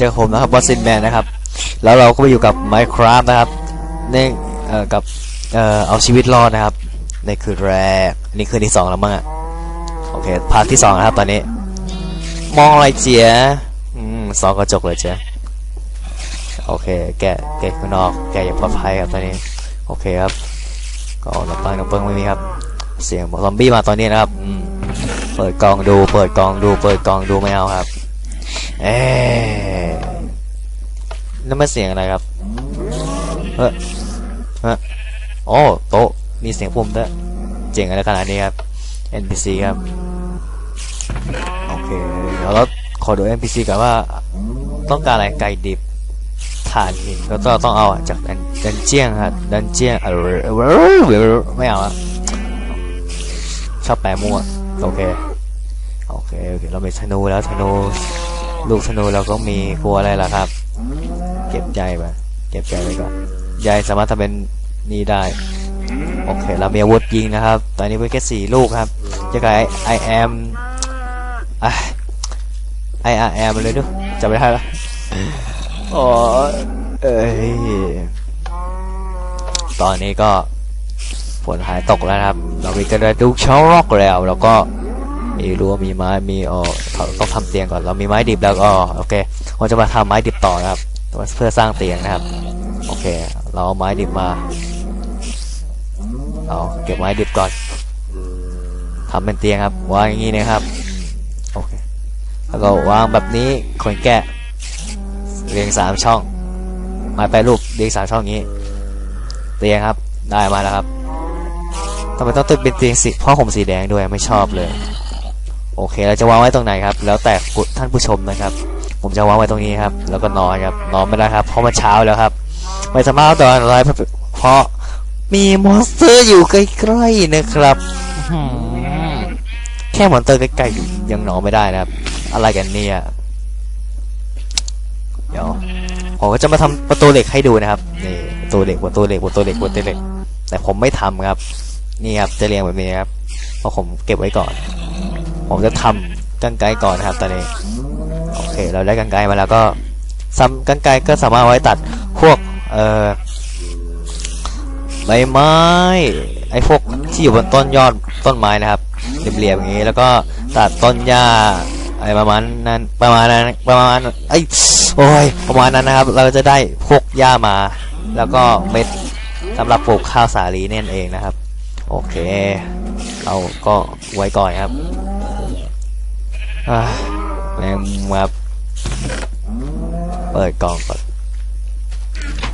เจอผมนะครับบอสซินแมนนะครับ แล้วเราก็ไปอยู่กับ Minecraft นะครับในเอ่อกับเอ่อเอาชีวิตรอดนะครับ ในคืนแรกนี่คืนที่สองแล้วมั้งอะโอเคพาร์ทที่สองนะครับตอนนี้ มองอะไรเจียอืมสองกระจกเลยเจียโอเค แกะแกะข้างนอกแกะอย่างปลอดภัยครับตอนนี้ โอเคครับ ก็หลับตากับเปิ้งไม่มีครับ เสียงซอมบี้มาตอนนี้นะครับอืมเปิดกองดู เปิดกองดู เปิดกองดูไม่เอาครับ เอ๊ะนั่นมันเสียงอะไรครับเฮ้ยเฮ้ยโอ้โต๊ะมีเสียงปุ่มด้วยเจ๋งอะไรขนาดนี้ครับ NPC ครับโอเคเดี๋ยวเราขอดู NPC กันว่าต้องการอะไรไก่ดิบถ่านหินแล้วก็ต้องเอาจากดันเจียงครับดันเจียงเออไม่เอาอะชอบแปลมั่วโอเคโอเคโอเค เรามีธนูแล้วธนู ลูกธนูเราก็มีกลัวอะไรล่ะครับ เก็บใจไปเก็บใจไว้ก่อนใยสามารถทำเป็นนี่ได้ โอเค เรามีอาวุธยิงนะครับ ตอนนี้เพิ่งแค่สี่ลูกครับจะกลาย I am อะ I am เลยดูจำไม่ได้แล้วอ๋อเอ้ยตอนนี้ก็ฝนหายตกแล้วครับ เรามีกระดูกช่องรอกแล้ว แล้วก็ มีรั้วมีไม้มีเออต้องทำเตียงก่อนเรามีไม้ดิบแล้วก็โอเคเราจะมาทำไม้ดิบต่อนะครับ เพื่อสร้างเตียงนะครับ โอเค เราเอาไม้ดิบมาเอาเก็บไม้ดิบก่อนทำเป็นเตียงครับวางอย่างนี้นะครับโอเคแล้วก็วางแบบนี้คนแกะเรียงสามช่องไม้ไปรูปเรียงสามช่องนี้ เตียงครับได้มาแล้วครับทำไมต้องตึกเป็นเตียงสีพ่อผมสีแดงด้วยไม่ชอบเลย โอเคเราจะวางไว้ตรงไหนครับ แล้วแต่ท่านผู้ชมนะครับ ผมจะวางไว้ตรงนี้ครับ แล้วก็นอนครับ นอนไม่ได้ครับ เพราะมันเช้าแล้วครับ ไม่สามารถตอนอะไรเพราะมีมอนสเตอร์อยู่ใกล้ๆนะครับอื้อหือแค่มอนสเตอร์ใกล้ๆอยู่ยังนอนไม่ได้นะครับ อะไรกันเนี่ยเดี๋ยวผมก็จะมาทำประตูเหล็กให้ดูนะครับนี่ประตูเหล็กประตูเหล็กประตูเหล็กประตูเหล็ก แต่ผมไม่ทำครับ นี่ครับจะเรียงแบบนี้ครับเพราะผมเก็บไว้ก่อน ผมจะทำกันไกรก่อนนะครับตอนนี้โอเค เราได้กันไกรมาแล้วก็ซ้ำกันไกรก็สามารถไว้ตัดพวกเอ่อใบไม้ไอ้พวกที่อยู่บนต้นยอดต้นไม้นะครับเรียบๆอย่างนี้ แล้วก็ตัดต้นหญ้าอะไรประมาณนั้นประมาณนั้นประมาณไอ้โอ้ยประมาณนั้นนะครับ เราจะได้พวกหญ้ามา แล้วก็เม็ดสำหรับปลูกข้าวสาลีนั่นเองนะครับ โอเคเราก็ไว้ก่อนครับ แมงมาเปิดกล่องก่อน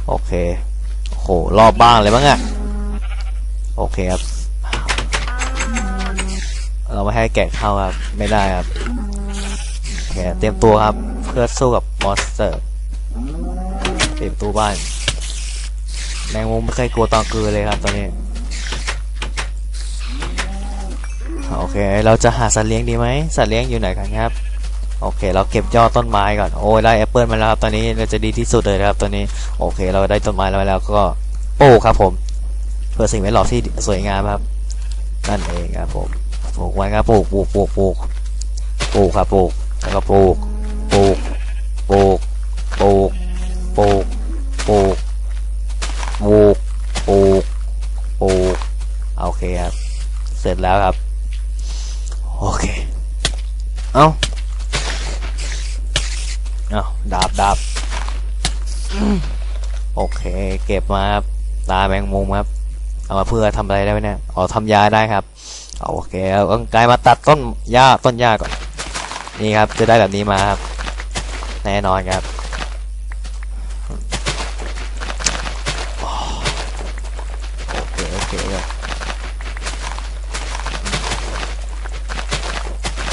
โอเคโหรอบบ้างเลยมั้งอะโอเคครับ เราไม่ให้แกะเข้าครับ ไม่ได้ครับโอเคเตรียมตัวครับ เพื่อสู้กับมอสเตอร์เตรียมตัวบ้านแมงมุมไม่เคยกลัวตอนกลืนเลยครับตอนนี้ โอเค เราจะหาสัตว์เลี้ยงดีไหมสัตว์เลี้ยงอยู่ไหนกันครับ โอเค เราเก็บยอดต้นไม้ก่อน โอ้ยได้แอปเปิลมาแล้วครับ ตอนนี้เราจะดีที่สุดเลยครับ ตอนนี้ โอเค เราได้ต้นไม้แล้วแล้วก็ปลูกครับผม เพื่อสิ่งแวดล้อมที่สวยงามครับ นั่นเองครับผม ปลูกไว้ครับ ปลูก ปลูก ปลูก ปลูก ปลูกครับ ปลูก แล้วก็ปลูก ปลูก ปลูก ปลูก ปลูก ปลูก ปลูก ปลูก ปลูก โอเคครับ เสร็จแล้วครับ โอเค เอาเอาดาบดาบโอเค เก็บมาครับ ตาแมงมุมครับ เอามาเพื่อทำอะไรได้ไหมเนี่ยอ๋อทำยาได้ครับโอเคเอากรรไกรมาตัดต้นหญ้าต้นหญ้าก่อน นี่ครับ จะได้แบบนี้มาครับ แน่นอนครับ โอเค โอเคครับ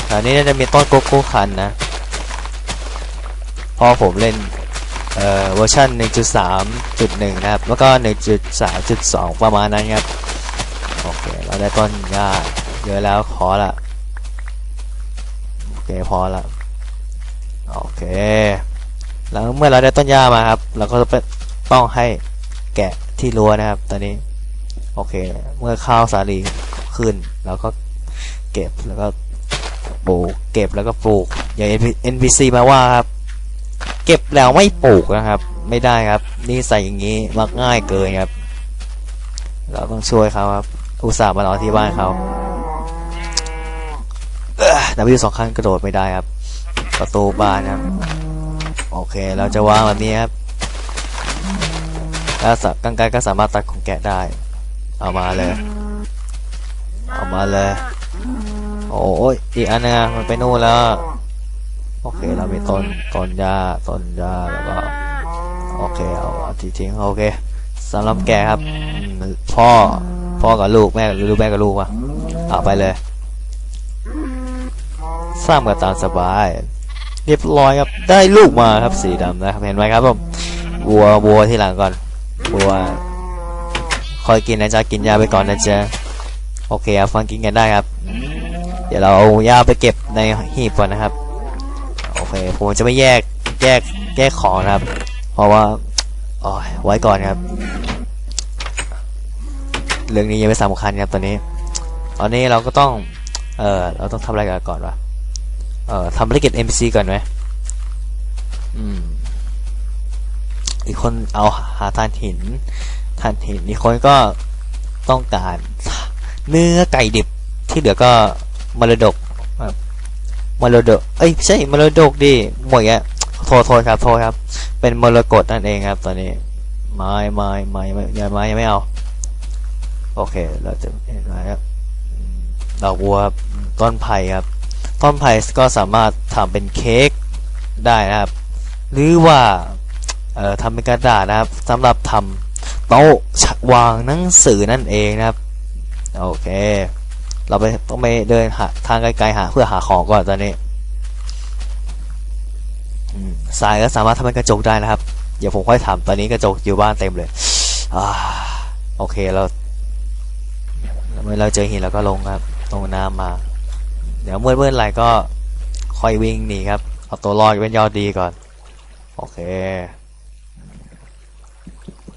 แถวนี้น่าจะมีต้นโกโก้คันนะพอผมเล่นเอ่อเวอร์ชัน1.3.1 นะครับ แล้วก็ 1.3.2 ประมาณนั้นครับ โอเค เราได้ต้นหญ้าเยอะแล้วขอละโอเคพอละโอเค แล้วเมื่อเราได้ต้นหญ้ามาครับ เราก็จะต้องให้แกะที่รั้วนะครับ ตอนนี้ โอเค เมื่อข้าวสาลีขึ้น เราก็เก็บแล้วก็ ปลูก เก็บแล้วก็ปลูก อย่าง NPC มาว่าครับ เก็บแล้วไม่ปลูกนะครับ ไม่ได้ครับ นี่ใส่อย่างนี้มักง่ายเกินครับ เราต้องช่วยเขาครับ อุตส่าห์มารอที่บ้านเขาเอ้อแต่วิวสองครั้งกระโดดไม่ได้ครับ ประตูบ้านครับ โอเค เราจะวางแบบนี้ครับแล้วสักกังไกรก็สามารถตัดของแกะได้ เอามาเลย เอามาเลย โอ้ยอีกอันนึงอะมันไปนู่นแล้ว โอเค เรามีต้นต้นหญ้าต้นหญ้าแล้วก็ โอเค เอาทิ้งทิ้งโอเคสำหรับแกครับ พ่อ พ่อกับลูกแม่หรือแม่กับลูกวะเอาไปเลยสร้างกันตามสบาย เรียบร้อยครับ ได้ลูกมาครับสีดำนะครับ เห็นไหมครับผมวัววัวที่หลังก่อนวัวคอยกินนะจ๊ะกินยาไปก่อนนะจ๊ะโอเคครับฟังกินกันได้ครับ เดี๋ยวเราเอายาไปเก็บในหีบก่อนนะครับ โอเคผมจะไม่แยกแยกแยกของนะครับ เพราะว่าโอ้ยไว้ก่อนครับ เรื่องนี้ยังไม่สำคัญครับตอนนี้ ตอนนี้เราก็ต้อง เออเราต้องทำอะไรกันก่อนวะเออทำภารกิจ NPC ก่อนไหมอืมอีกคนเอาหาทานหินทานหินอีกคนก็ต้องการเนื้อไก่ดิบที่เหลือก็ มรดกครับมรดก เอ้ยไม่ใช่มรดกดิหมดแกโทษโทษครับโทษครับ เป็นมรกตนั่นเองครับ ตอนนี้ไม้ไม้ไม้ไม้ไม้ยังไม่เอา โอเค เราจะเห็นไหมครับอืมดอกบัวครับต้นไผ่ครับ ต้นไผ่ก็สามารถทำเป็นเค้กได้นะครับ หรือว่าเอ่อทำเป็นกระดาษนะครับสำหรับทำโต๊ะวางหนังสือนั่นเองนะครับ โอเค เราไปต้องไปเดินหาทางไกลๆหา เพื่อหาของก่อนตอนนี้อืมทรายก็สามารถทำเป็นกระจกได้นะครับ เดี๋ยวผมค่อยทำตอนนี้กระจกอยู่บ้านเต็มเลยอโอเคเราเมื่อเราเจอหินเราก็ลงครับลงน้ำมา เดี๋ยวเมื่อเมื่อไรก็ค่อยวิ่งหนีครับเอาตัวรอดเป็นยอดดีก่อน โอเค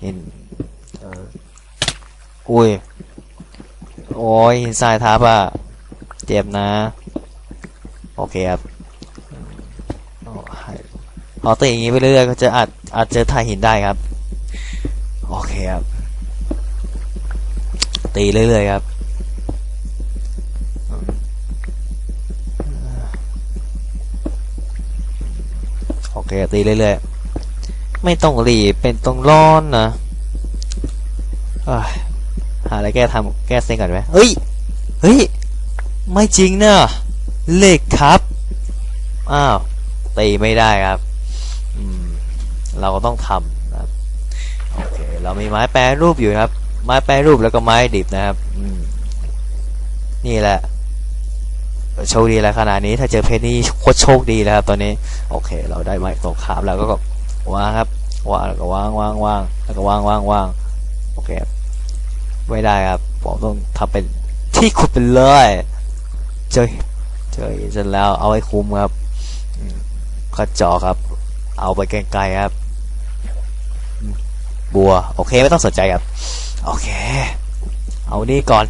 หินอออุ้ย โอ้ยหินทรายทับอะ เจ็บนะ โอเคครับเอาให้เอาตีอย่างนี้ไปเรื่อยก็จะอาจอาจจะถ่ายหินได้ครับ โอเคครับ ตีเรื่อยๆครับโอเคตีเรื่อยๆไม่ต้องรีบเป็นต้องร้อนนะ อะไรแก้ทำแก้เซ็งก่อนไหมเฮ้ย เฮ้ย ไม่จริงเนอะเล็กครับ อ้าวตีไม่ได้ครับ อืม เราก็ต้องทำนะครับ โอเค เรามีไม้แปรรูปอยู่ครับ ไม้แปรรูปแล้วก็ไม้ดิบนะครับ อืม นี่แหละโชคดีแล้วขนาดนี้ถ้าเจอเพชรนี่โคตรโชคดีแล้วครับ ตอนนี้ โอเค เราได้ไม้ตกขามแล้วก็วางครับวางแล้วก็วางวางวางแล้วก็วางวางวางโอเค ไม่ได้ครับ ผมต้องทำเป็นที่ขุดไปเลยเจอเจอเสร็จแล้วเอาไว้คุมครับกระจอครับ เอาไปไกลๆครับ บัว โอเคไม่ต้องสนใจครับ โอเค เอานี่ก่อน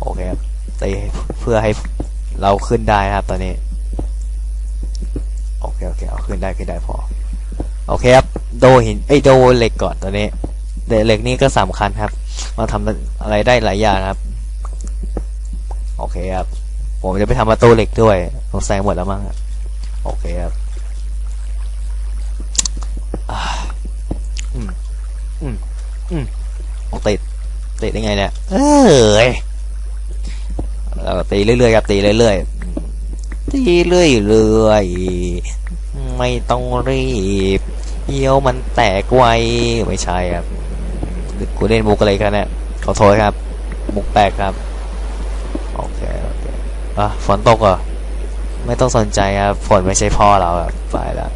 โอเคครับตีเพื่อให้เราขึ้นได้ครับตอนนี้ โอเคโอเคเอาขึ้นได้ขึ้นได้พอ โอเคครับ โดหินไอโดเหล็กก่อนตอนนี้เดเหล็กนี่ก็สำคัญครับ มาทำอะไรได้หลายอย่างครับ โอเคครับ ผมจะไปทำประตูเหล็กด้วยสงสัยหมดแล้วมั้งโอเคครับอ่าอืมอืมอืมโอ้ติดติดได้ไงเนี่ยเอ้ยแล้วก็ตีเรื่อยๆครับตีเรื่อยๆอืมตีเรื่อยๆไม่ต้องรีบเยี่ยวมันแตกไวไม่ใช่ครับ กูเล่นมุกอะไรกันเนี่ยขอโทษครับ มุกแปลกครับ โอเค โอเค อะ ฝนตกเหรอ ไม่ต้องสนใจครับ ฝนไม่ใช่พ่อเราครับไปแล้ว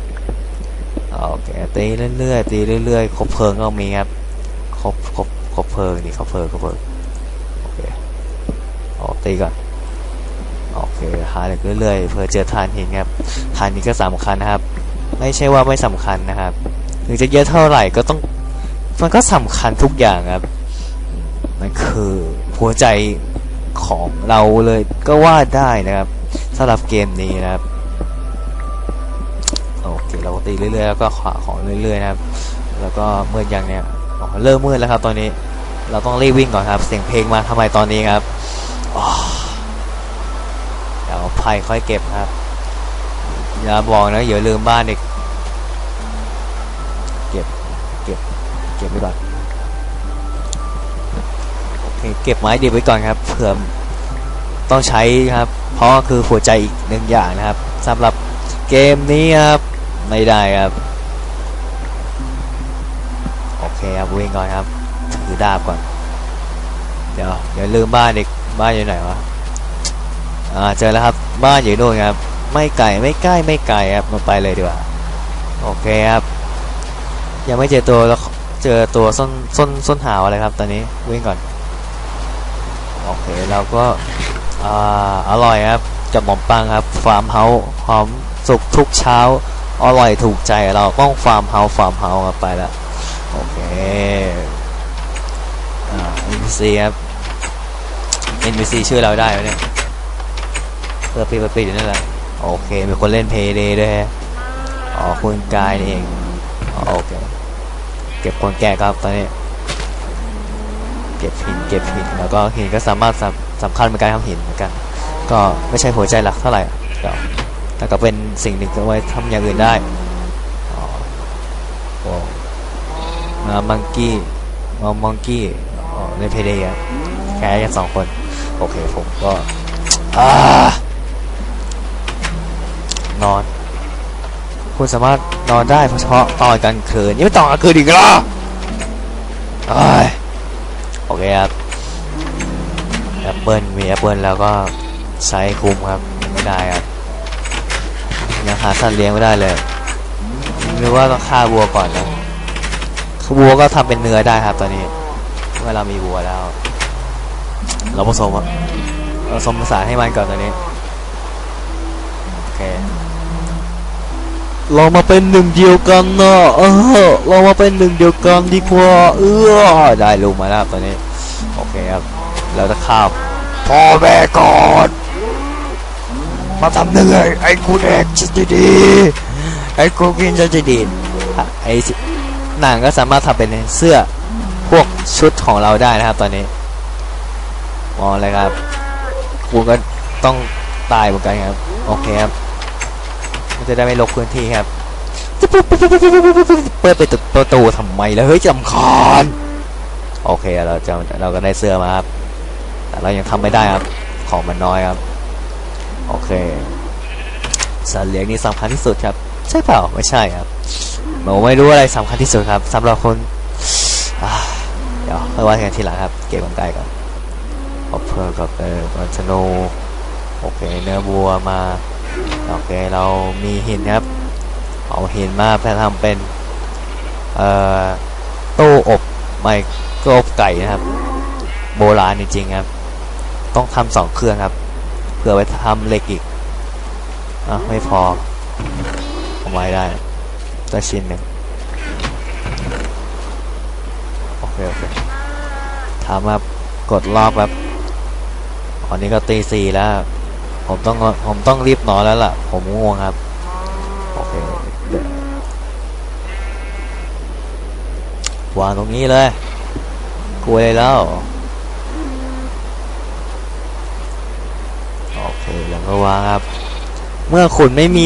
โอเค ตีเรื่อยๆ ตีเรื่อยๆครบเพลิงก็มีครับครบครบครบเพลิงนี่ครบเพลิงครบเพลิง โอเคออกตีก่อน โอเค หาเล็กเรื่อยๆ เพื่อเจอทานหินครับ ทานหินก็สำคัญนะครับ ไม่ใช่ว่าไม่สำคัญนะครับ ถึงจะเยอะเท่าไหร่ก็ต้อง มันก็สำคัญทุกอย่างครับ มันคือหัวใจของเราเลยก็ว่าได้นะครับสำหรับเกมนี้นะครับโอเคเราก็ตีเรื่อยๆแล้วก็ขวาของเรื่อยๆนะครับ แล้วก็มืดยังเนี่ยอ๋อเริ่มมืดแล้วครับ ตอนนี้ เราต้องรีบวิ่งก่อนครับ เสียงเพลงมาทำไมตอนนี้ครับเดี๋ยวไพ่ค่อยเก็บครับอย่าบอกนะอย่าลืมบ้านเด็ก เก็บไว้ก่อนโอเคเก็บไม้ดีไว้ก่อนครับเผื่อต้องใช้ครับ เพราะคือหัวใจอีกหนึ่งอย่างนะครับสำหรับเกมนี้ครับไม่ได้ครับโอเคครับวิ่งก่อนครับถือดาบก่อนเดี๋ยวเดี๋ยวลืมบ้านเด็กบ้านอยู่ไหนวะอ่าเจอแล้วครับบ้านอยู่นู่นครับ ไม่ไกลไม่ใกล้ไม่ไกลครับมาไปเลยดีกว่าโอเคครับยังไม่เจอตัวแล้ว เจอตัวส้นส้นส้นหาวอะไรครับ ตอนนี้วิ่งก่อน โอเคเราก็อ่าอร่อยครับกับหมอมปังครับฟาร์มเฮาส์หอมสุกทุกเช้า อร่อยถูกใจเราต้องฟาร์มเฮาส์ฟาร์มเฮาส์ไปแล้วโอเคอ่า NPC ครับ NPC ชื่อเราได้ไหมเนี่ยเปิดปีเปิดปีอยู่นั่นแหละโอเคมีคนเล่นเพย์เดย์ด้วยฮะอ๋อคุณกายนี่เองโอเค เก็บคนแก่ครับตอนนี้ เก็บหินเก็บหินแล้วก็หินก็สามารถสำคัญเหมือนกันครับหินเหมือนกัน ก็ไม่ใช่หัวใจหลักเท่าไหร่แต่ก็เป็นสิ่งหนึ่งที่เอาไว้ทำอย่างอื่นได้โอ้มามังกี้มามังกี้ในเพเดียแค่กันสองคน โอเคผมก็อนอน คุณสามารถนอนได้เฉพาะตอนกลางคืนนี่ไม่ตอนกลางคืนอีกเหรอโอเคครับแอปเปิลมีแอปเปิลแล้วก็ใช้คุมครับไม่ได้ครับยังหาสัตว์เลี้ยงไม่ได้เลยหรือว่าต้องฆ่าวัวก่อนนะวัวก็ทำเป็นเนื้อได้ครับตอนนี้เมื่อเรามีวัวแล้ว เราผสมผสมผสานให้มันก่อนตอนนี้ เรามาเป็นหนึ่งเดียวกันนะเออเรามาเป็นหนึ่งเดียวกันดีกว่าเออได้ลูกมาแล้วครับตอนนี้โอเคครับเราจะข้ามพ่อแม่ก่อนมาทำเหนื่อยไอ้คุณเอกชิดดีไอ้คุณกินจะดีอะไอ้สิหนังก็สามารถทำเป็นเสื้อพวกชุดของเราได้นะครับ ตอนนี้มองเลยครับคุณก็ต้องตายเหมือนกันครับ โอเคครับ มันจะได้ไม่ลกพื้นที่ครับเปิดไปตุประตูทำไมแล้วเฮ้ยจำคอนโอเคเราจะเราก็ได้เสื้อมาครับแต่เรายังทำไม่ได้ครับ ของมันน้อยครับ โอเคสัตว์เลี้ยงนี่สำคัญที่สุดครับ ใช่เปล่าไม่ใช่ครับผมไม่รู้อะไรสำคัญที่สุดครับสำหรับคนเดี๋ยวค่อยว่ากันทีหลังครับ เก็บกันไกลก่อนขอบเพื่อกับเออวันชโนโอเคเนื้อวัวมา โอเคเรามีหินครับ เอาหินมาเพื่อทำเป็นเอ่อตู้อบไม่ก็อบไก่นะครับ โบราณจริงๆครับ ต้องทำสองเครื่องครับเพื่อไว้ทำเหล็กอีกอะไม่พอเอาไว้ได้ตัวชิ้นหนึ่งโอเคโอเคทำครับกดรอบครับอันนี้ก็ตีสี่แล้ว ผมต้องผมต้องรีบนอนแล้วล่ะ ผมง่วงครับ โอเควางตรงนี้เลยกลัวเลยแล้ว โอเคแล้วก็วางครับ เมื่อคุณไม่มี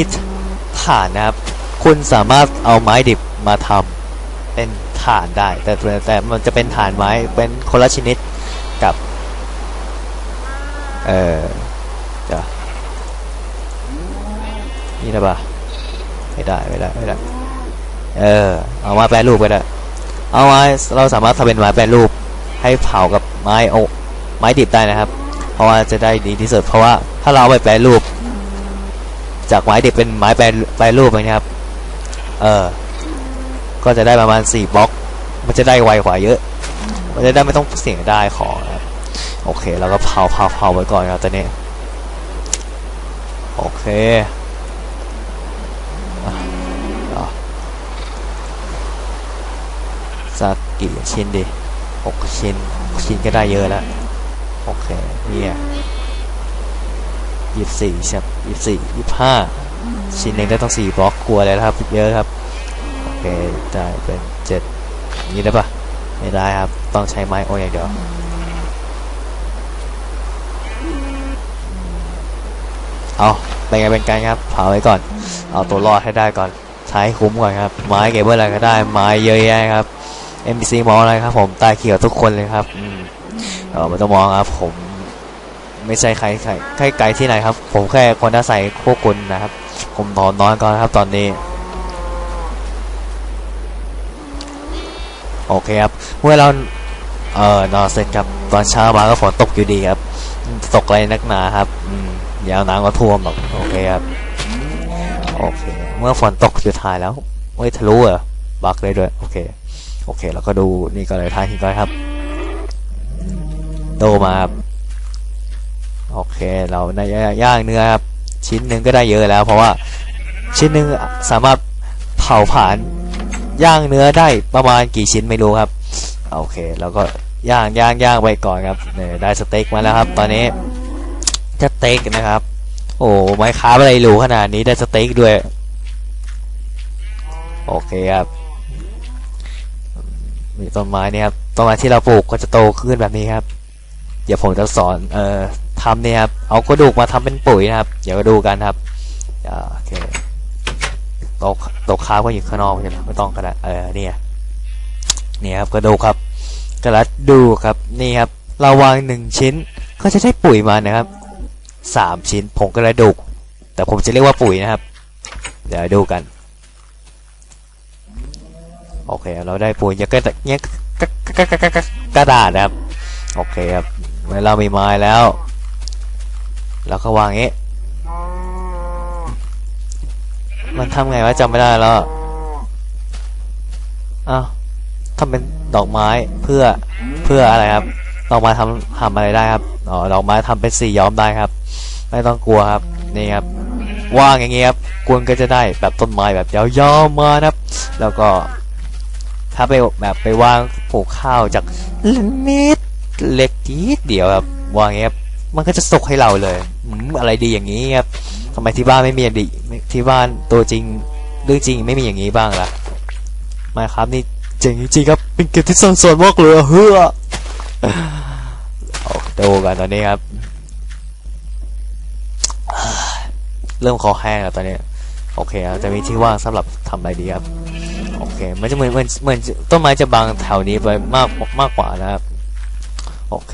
ฐานนะครับ คุณสามารถเอาไม้ดิบมาทำเป็นฐานได้ แต่แต่แต่มันจะเป็นฐานไม้เป็นคนละชนิดกับ เอ่อจ้ะ นี่ได้ปะไม่ได้ไม่ได้ไม่ได้ เออ เอามาแปรรูปไปได้ เอาไม้เราสามารถทำเป็นไม้แปรรูป ให้เผากับไม้โอไม้ดิบได้นะครับ เพราะว่าจะได้ดีที่สุดเพราะว่าถ้าเราไปแปรรูป จากไม้ดิบเป็นไม้แปรแปรรูปนะครับ เออ ก็จะได้ประมาณสี่บล็อก มันจะได้ไวกว่าเยอะ มันจะได้ไม่ต้องเสี่ยงได้ของนะโอเคเราก็เผาเผาเผาไว้ก่อนครับตอนนี้ โอเคอะอะสั กี่ชิ้นดีหกชิ้นหกชิ้นก็ได้เยอะแล้วโอเคเนี่ยยี่สิบสี่ใช่ยี่สิบสี่ยี่สิบห้าชิ้นหนึ่งได้ต้องสี่บล็อกกลัวเลยนะครับเยอะครับโอเคได้เป็นเจ็ดนี้ได้ปะไม่ได้ครับต้องใช้ไม้โอ้อย่างเดียวเอาเป็นไงเป็นกันครับเผาไว้ก่อน เอาตัวรอดให้ได้ก่อนใช้คุ้มก่อนครับ ไม้เก็บไว้อะไรก็ได้ ไม้เยอะแยะครับ NPC มองอะไรครับ ผมตายเขียวทุกคนเลยครับอืมเออไม่ต้องมองครับ ผม ไม่ใช่ใครใครใครไกลที่ไหนครับ ผมแค่คนอาศัยพวกคุณนะครับ ผมนอนนอนก่อนครับ ตอนนี้ โอเคครับเมื่อเราเอ่อนอนเสร็จครับตอนเช้ามาก็ฝนตกอยู่ดีครับ ตกอะไรนักหนาครับอืมเดี๋ยาวน้ำก็ท่วมแบบโอเคครับโอเค เมื่อฝนตกสุดท้ายแล้วเฮ้ยทะลุเหรอบักเลยด้วย โอเค โอเค แล้วก็ดูนี่ก็เลยท้างหินก้อยครับ โตมาครับ โอเค เราในย่างเนื้อครับ ชิ้นหนึ่งก็ได้เยอะแล้ว เพราะว่าชิ้นหนึ่งสามารถเผาผ่านย่างเนื้อได้ประมาณกี่ชิ้นไม่รู้ครับ โอเค แล้วก็ย่างย่างย่างไปก่อนครับเนี่ยได้สเต็กมาแล้วครับ ตอนนี้สเต็กนะครับ โอ้ไม้ค้าอะไรหรูขนาดนี้ได้สเต็กด้วย โอเคครับ มีต้นไม้เนี่ยครับต้นไม้ที่เราปลูกก็จะโตขึ้นแบบนี้ครับ เดี๋ยวผมจะสอนเอ่อทำเนี่ยครับเอากระดูกมาทำเป็นปุ๋ยนะครับ เดี๋ยวก็ดูกันครับอโอเคตกตกค้าก็อยู่ข้างนอกใช่ไหมไม่ต้องก็ได้เออเนี่ยเนี่ยครับกระดูกครับ กระดูกครับนี่ครับเราวางหนึ่งชิ้นก็จะได้ปุ๋ยมานะครับสามชิ้นผงกระดูก แต่ผมจะเรียกว่าปุ๋ยนะครับ เดี๋ยวดูกัน โอเค เราได้ปุ๋ยเยอะก็เนี้ยกกกกกกระดาษนะครับ โอเคครับเมื่อเรามีไม้แล้วแล้วก็วางงี้ มันทำไงวะจำไม่ได้แล้วอ้าวทำเป็นดอกไม้เพื่อเพื่ออะไรครับดอกไม้ทำทำอะไรได้ครับอ๋อดอกไม้ทำเป็นสีย้อมได้ครับ ไม่ต้องกลัวครับนี่ครับว่างอย่างเงี้ยครับกวนก็จะได้แบบต้นไม้แบบยาวๆมานะครับ แล้วก็ ถ้าไปแบบไปวางปลูกข้าวจากเม็ดเล็กนิดเดียวครับวางเงี้ยมันก็จะสุกให้เราเลยอืมอะไรดีอย่างนี้ครับทำไมที่บ้านไม่มีอดีที่บ้านตัวจริงเรื่องจริงไม่มีอย่างนี้บ้างล่ะไม่ครับนี่เจ๋งจริงครับเป็นเกมที่สนสนมากเลยเฮ้อเอาดูกันตอนนี้ครับ เริ่มคอแห้งแล้วตอนนี้ โอเคครับจะมีที่ว่างสำหรับทำอะไรดีครับ โอเคมันจะเหมือนเหมือนเหมือนต้นไม้จะบังแถวนี้ไปมากมากกว่านะครับ โอเค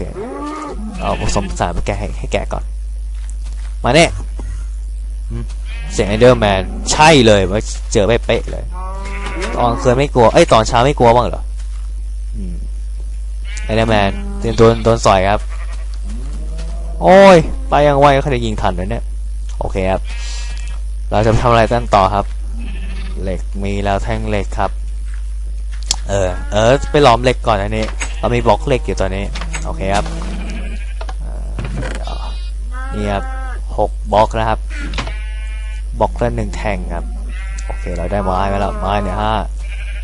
เอาผสมผสานไปแกให้ให้แกก่อน มาเนี่ยเสียงไอเดอร์แมนใช่เลยว่าเจอไปเป๊ะเลย ตอนเคยไม่กลัวเอ้ยตอนเช้าไม่กลัวบ้างเหรอไอเดอร์แมนเตรียมตัวโดนสอยครับ โอ้ย ไปยังไวก็ใครจะยิงทันเลยเนี่ย โอเคครับ เราจะทำอะไรกันต่อครับ เหล็กมีแล้วแท่งเหล็กครับ เออ เออ ไปล้อมเหล็กก่อนอันนี้ เรามีบล็อกเหล็กอยู่ตอนนี้ โอเคครับนี่ครับหกบล็อกนะครับ บล็อกละหนึ่งแท่งครับ โอเค เราได้ไม้มาแล้วไม้เนี่ยห้า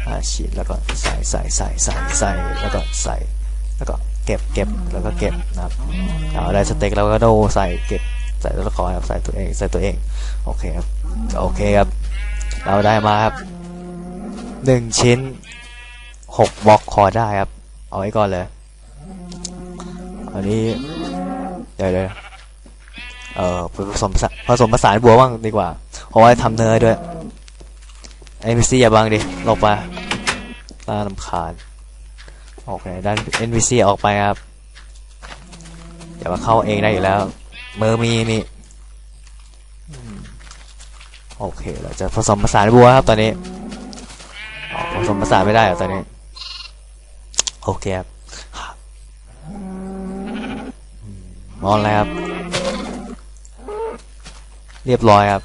ห้าชิ้นแล้วก็ใส่ใส่ใส่ใส่ใส่แล้วก็ใส่แล้วก็เก็บเก็บแล้วก็เก็บนะครับเอาได้สเต็กแล้วก็โดใส่เก็บใส่ตัวละครครับใส่ตัวเองใส่ตัวเองโอเคครับโอเคครับ เราได้มาครับหนึ่งชิ้นหกบล็อกคอได้ครับ เอาไว้ก่อนเลยอันนี้เดี๋ยวเดี๋ยวเอ่อผสมผสมผสานบัวบ้างดีกว่าเพราะว่าทำเนยด้วยเอ็นพีซีอย่าบังดิหลบมาตาลำคาญโอเคด้าน NPC ออกไปครับเดี๋ยวมาเข้าเองได้อยู่แล้วมือมีนี่ โอเค เราจะผสมผสานบัวครับตอนนี้ผสมผสานไม่ได้เหรอตอนนี้ โอเคครับมองแล้วครับ เรียบร้อยครับ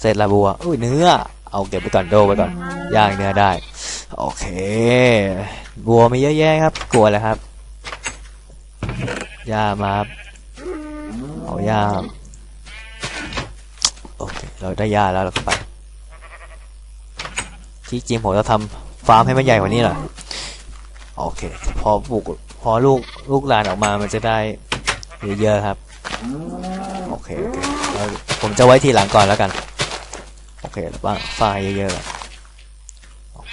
เสร็จแล้วบัวอุ้ยเนื้อ เอาเก็บไปก่อนโดไปก่อน ย่างเนื้อได้ โอเค บัวมีเยอะแยะครับ กลัวเลยครับ ย่ามาครับเอาย่า เราได้ยาแล้วเราก็ไปที่จริงผมจะทำฟาร์มให้มันใหญ่กว่านี้แหละโอเค พอปลูกพอลูกลูกหลานออกมามันจะได้เยอะๆครับ โอเคโอเคแล้วผมจะไว้ทีหลังก่อนแล้วกัน โอเคแล้วบ้างฝ้าเยอะๆอะ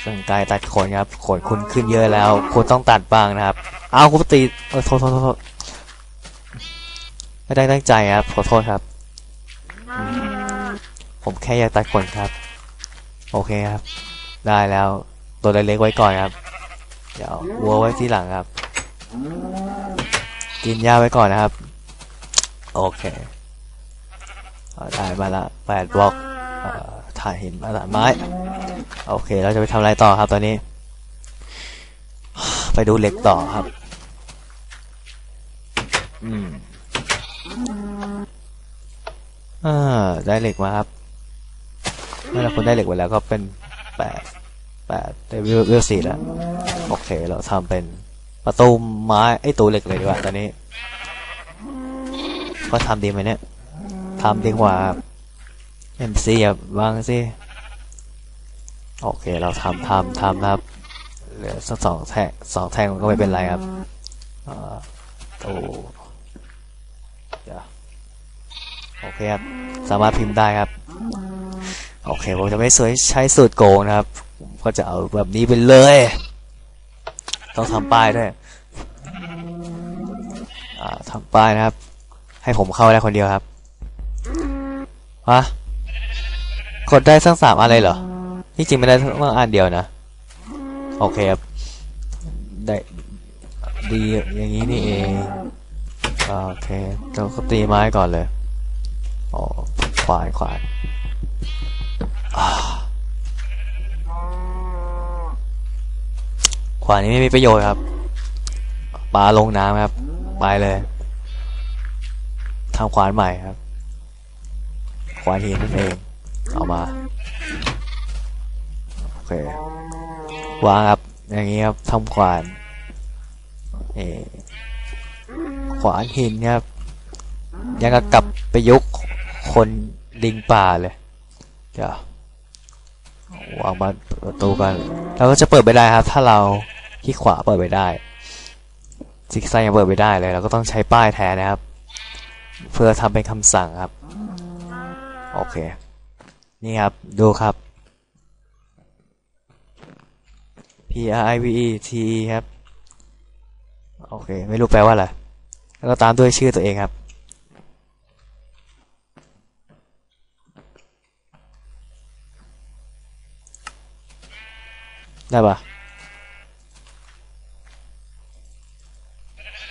ซึ่งกายตัดขนครับขนคุณขึ้นเยอะแล้วคุณต้องตัดบ้างนะครับอ้าวคุณตีเอโทษโทษโทษไม่ได้ตั้งใจครับขอโทษครับ ผมแค่อยากตัดขนครับ โอเคครับ ได้แล้ว ตัวเล็กๆไว้ก่อนครับ เดี๋ยววัวไว้ที่หลังครับ กินหญ้าไว้ก่อนนะครับ โอเคได้มาละแปดบล็อกถ่ายหินมาตัดไม้ โอเค เราจะไปทำอะไรต่อครับตอนนี้ ไปดูเหล็กต่อครับ อืมอ่าได้เหล็กมาครับ เมื่อเราคนได้เหล็กไปแล้วก็เป็นแปดแปดได้วิววิวสี่แล้วโอเคเราทำเป็นประตูไม้ไอ้ตัวเหล็กเลยดีกว่าตอนนี้ ก็ทำดีไหมเนี่ยทำดีกว่าเอ็มซีอะวางสิโอเค เราทำทำทำนะครับเหลือสักสองแท่งสองแท่งก็ไม่เป็นไรครับอ่าโอ้เดี๋ยวโอเคครับ สามารถพิมพ์ได้ครับ โอเคผมจะไม่สวยใช้สูตรโกงนะครับ ก็จะเอาแบบนี้ไปเลย ต้องทำป้ายด้วยทำป้ายนะครับ ให้ผมเข้าได้คนเดียวครับฮะกดได้ทั้งสามอันเลยเหรอที่จริงไม่ได้ทั้งอันเดียวนะ โอเคครับ ได้ดีอย่างนี้นี่เองโอเคเราก็ตีไม้ก่อนเลยอ๋อขวานขวาน ขวานนี้ไม่มีประโยชน์ครับปลาลงน้ำครับ ไปเลยทำขวานใหม่ครับ ขวานหินนั่นเอง เอามา โอเควางครับ อย่างนี้ครับทำขวานเอขวานหินครับ ยังกับกลับไปยุคคนลิงป่าเลย เดี๋ยว วางมาประตูกันเราก็จะเปิดไปได้ครับ ถ้าเราที่ขวาเปิดไปได้ซิกไซยังเปิดไปได้เลยเราก็ต้องใช้ป้ายแทนนะครับ เพื่อทำเป็นคำสั่งครับ โอเค นี่ครับ ดูครับ P R I V E T E ครับ โอเค ไม่รู้แปลว่าอะไร แล้วก็ตามด้วยชื่อตัวเองครับ ได้ปะ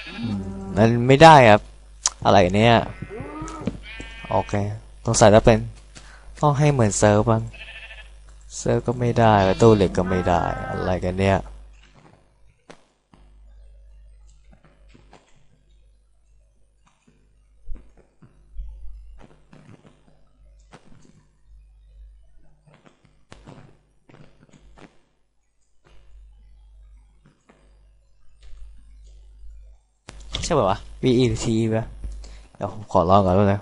อืมมันไม่ได้ครับ อะไรเนี่ย โอเค ต้องใส่แล้วเป็น ต้องให้เหมือนเซิร์ฟบ้าง เซิร์ฟก็ไม่ได้ประตูเหล็กก็ไม่ได้ อะไรกันเนี่ย ช่ป่าวะ V E T ป่ะเดี๋ยวผมขอลองก่อนแล้วนะ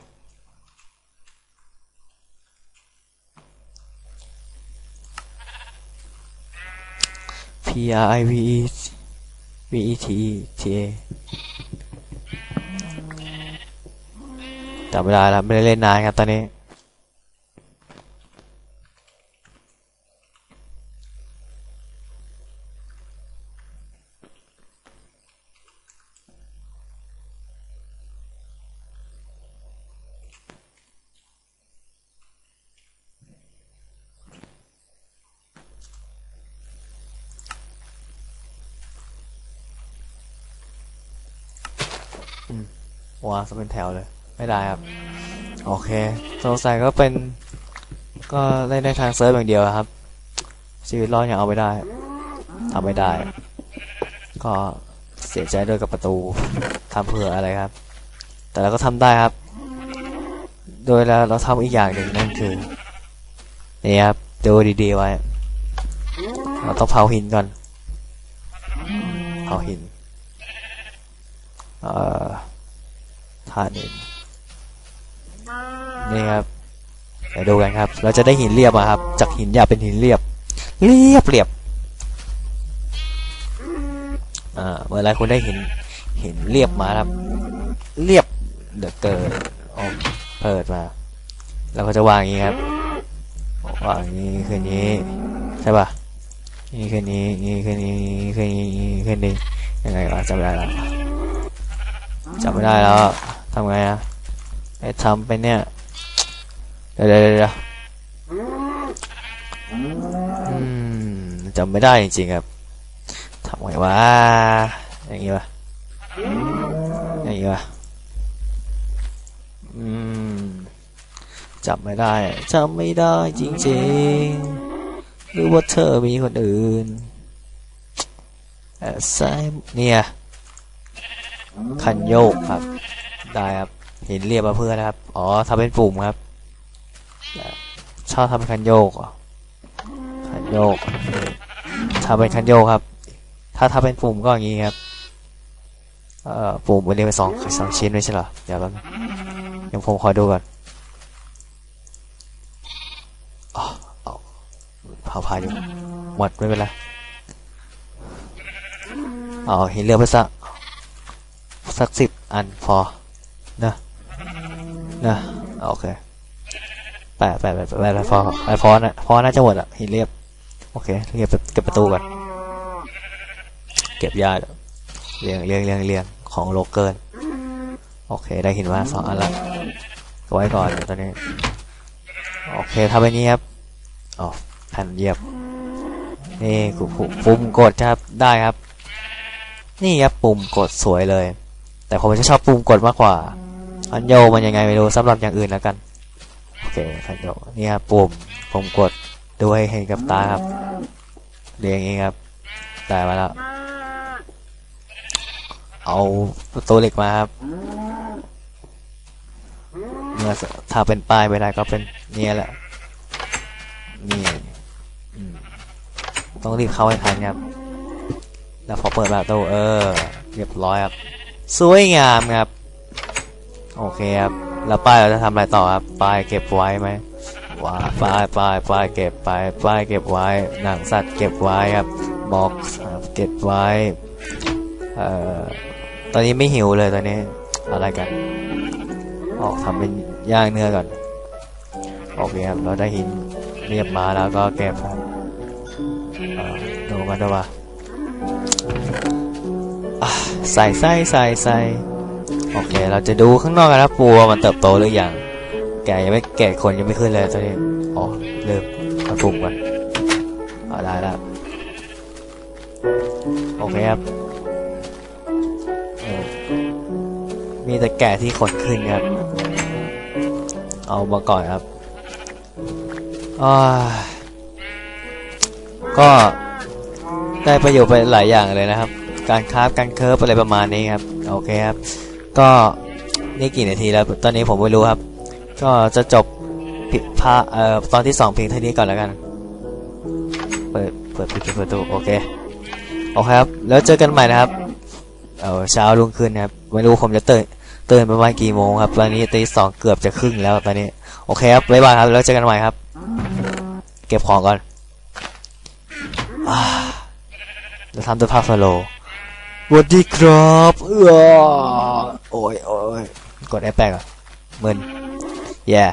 P R I V E V E T E T A จำไม่ได้แล้วไม่ได้เล่นนานครับตอนนี้ ซะเป็นแถวเลย ไม่ได้ครับ โอเคสงสัยก็เป็น ก็เล่นในทางเซิร์ฟอย่างเดียวครับ ชีวิตรอดยังเอาไม่ได้ทำไม่ได้ ก็เสียใจด้วยกับประตูทำเพื่ออะไรครับ แต่เราก็ทำได้ครับ โดยแล้วเราทำอีกอย่างหนึ่งนั่นคือนี่ครับดูดีๆไว้ เราต้องเผาหินก่อนเผาหิน เอ่อาตุหินนี่ครับเดี๋ยวดูกันครับ เราจะได้หินเรียบครับ จากหินหยาบเป็นหินเรียบ เรียบเรียบอ่าเมื่อไรคุณได้หินหินเรียบมาครับ เรียบเดือเกินโอเปิดมาเราก็จะวางอย่างนี้ครับวางอย่างนี้คืนนี้ใช่ป่ะนี่คืนนี้นี่คืนนี้นี่คืนนี้นี่คืนนี้ยังไงวะจำไม่ได้แล้วจำไม่ได้แล้ว ทำไงอะไอ้ทำไปเนี่ยเดี๋ยวเดี๋ยวเดี๋ยวอืมจำไม่ได้จริงๆครับทำไงวะอย่างงี้วะอย่างงี้วะอืมจำไม่ได้จำไม่ได้จริงๆหรือว่าเธอมีคนอื่นเออใช่เนี่ยคันโยกครับ ได้ครับ เห็นเรียบมาเพื่อนนะครับ อ๋อทำเป็นปุ่มครับ ชอบทำเป็นคันโยกคันโยกทำเป็นคันโยกครับ ถ้าทำเป็นปุ่มก็อย่างนี้ครับ เอ่อ ปุ่มมันเรียกไปสองสองชิ้นไม่ใช่เหรอ เดี๋ยวแป๊บนึงเดี๋ยวผมขอดูก่อนอ๋อเอาผาพาอยู่ หมดไม่เป็นไรเอาเห็นเลือไปสักสักสิบอันพอ นะนะโอเคแปะแปะแปะแปะพอแปพอนะพอน่าจะหมดอะเห็นเรียบ โอเคเรียบเก็บประตูก่อนเก็บยาเรียงเรียงเรียงเรียงของโลเกินโอเค ได้หินมาสองอันละไว้ก่อนตอนนี้ โอเคทำแบบนี้ครับอ๋อแผ่นเยียบ นี่กูปุ่มกดครับได้ครับ นี่ครับปุ่มกดสวยเลย แต่ผมจะชอบปุ่มกดมากกว่า อันโยมันยังไงไม่รู้สำหรับอย่างอื่นแล้วกัน โอเคอันโยนี่ครับปุ่มผมกดดูให้เห็นกับตาครับเรียงอย่างนี้ครับได้มาแล้ว เอาประตูเหล็กมาครับเมื่อถ้าเป็นป้ายไม่ได้ก็เป็นเนี่ยแหละนี่ต้องรีบเข้าให้ทันครับ แล้วพอเปิดประตูเออ เรียบร้อยครับ สวยงามครับ โอเคครับ แล้วป้ายเราจะทำอะไรต่อครับ ป้ายเก็บไว้ไหมว้าป้ายป้ายป้ายเก็บไปป้ายเก็บไว้ หนังสัตว์เก็บไว้ครับบ็อกซ์เก็บไว้ เอ่อ ตอนนี้ไม่หิวเลยตอนนี้ อะไรกัน ออกทำเป็นย่างเนื้อก่อน โอเคครับ เราได้หินเรียบมาแล้วก็เก็บครับดูกันดูว่าอะใส่ใส่ใส่ใส่ โอเค เราจะดูข้างนอกกันนะปูว่ามันเติบโตหรือยัง แกยังไม่แกะคนยังไม่ขึ้นเลยตอนนี้ อ๋อ เริ่มมาปรุงก่อนเอาได้แล้ว โอเคครับ มีแต่แกะที่ขนขึ้นครับ เอามาก่อนครับก็ได้ประโยชน์ไปหลายอย่างเลยนะครับ การคราฟการเคิร์ฟอะไรประมาณนี้ครับ โอเคครับ ก็นี่กี่นาทีแล้ว ตอนนี้ผมไม่รู้ครับ ก็จะจบผิดพาเอ่อตอนที่สองเพียงเท่านี้ก่อนแล้วกัน เปิด เปิดปิดประตูโอเค โอเคครับ แล้วเจอกันใหม่นะครับ เออเช้ารุ่งขึ้นนะครับ ไม่รู้ผมจะตื่นตื่นประมาณกี่โมงครับ ตอนนี้ตีสองเกือบจะครึ่งแล้วตอนนี้ โอเคครับ บ๊ายบายครับ แล้วเจอกันใหม่ครับ เก็บของก่อนอ่าทำตัวภาพสโลว์ วัสดีครับเออโอ้ยโอ้ยกดแอปแปกอะมึน yeah